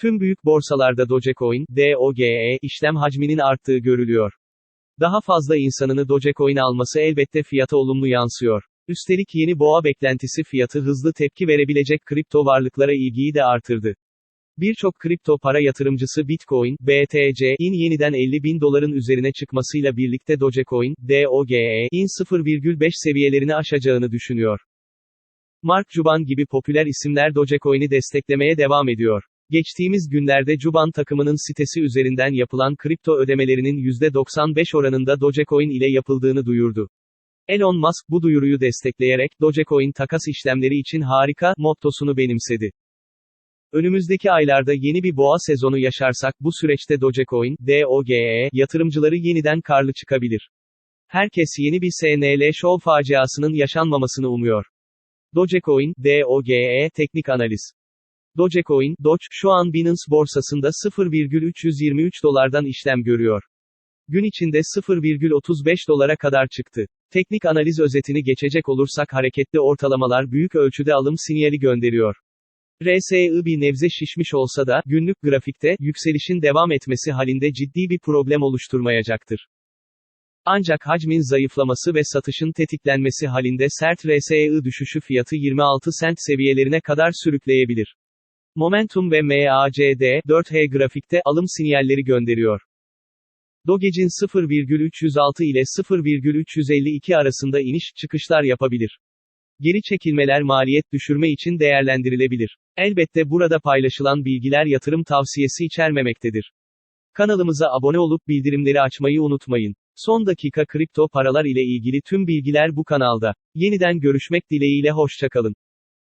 Tüm büyük borsalarda Dogecoin, DOGE, işlem hacminin arttığı görülüyor. Daha fazla insanını Dogecoin alması elbette fiyata olumlu yansıyor. Üstelik yeni boğa beklentisi fiyatı hızlı tepki verebilecek kripto varlıklara ilgiyi de artırdı. Birçok kripto para yatırımcısı Bitcoin, BTC, in yeniden 50 bin doların üzerine çıkmasıyla birlikte Dogecoin, DOGE, in 0,5 seviyelerini aşacağını düşünüyor. Mark Cuban gibi popüler isimler Dogecoin'i desteklemeye devam ediyor. Geçtiğimiz günlerde Cuban takımının sitesi üzerinden yapılan kripto ödemelerinin %95 oranında Dogecoin ile yapıldığını duyurdu. Elon Musk bu duyuruyu destekleyerek Dogecoin takas işlemleri için harika mottosunu benimsedi. Önümüzdeki aylarda yeni bir boğa sezonu yaşarsak bu süreçte Dogecoin, DOGE, yatırımcıları yeniden karlı çıkabilir. Herkes yeni bir SNL Show faciasının yaşanmamasını umuyor. Dogecoin, DOGE, teknik analiz. Dogecoin, Doge, şu an Binance borsasında 0,323 dolardan işlem görüyor. Gün içinde 0,35 dolara kadar çıktı. Teknik analiz özetini geçecek olursak hareketli ortalamalar büyük ölçüde alım sinyali gönderiyor. RSI bir nebze şişmiş olsa da, günlük grafikte, yükselişin devam etmesi halinde ciddi bir problem oluşturmayacaktır. Ancak hacmin zayıflaması ve satışın tetiklenmesi halinde sert RSI düşüşü fiyatı 26 sent seviyelerine kadar sürükleyebilir. Momentum ve MACD, 4H grafikte, alım sinyalleri gönderiyor. Dogec'in 0,306 ile 0,352 arasında iniş, çıkışlar yapabilir. Geri çekilmeler maliyet düşürme için değerlendirilebilir. Elbette burada paylaşılan bilgiler yatırım tavsiyesi içermemektedir. Kanalımıza abone olup bildirimleri açmayı unutmayın. Son dakika kripto paralar ile ilgili tüm bilgiler bu kanalda. Yeniden görüşmek dileğiyle hoşçakalın.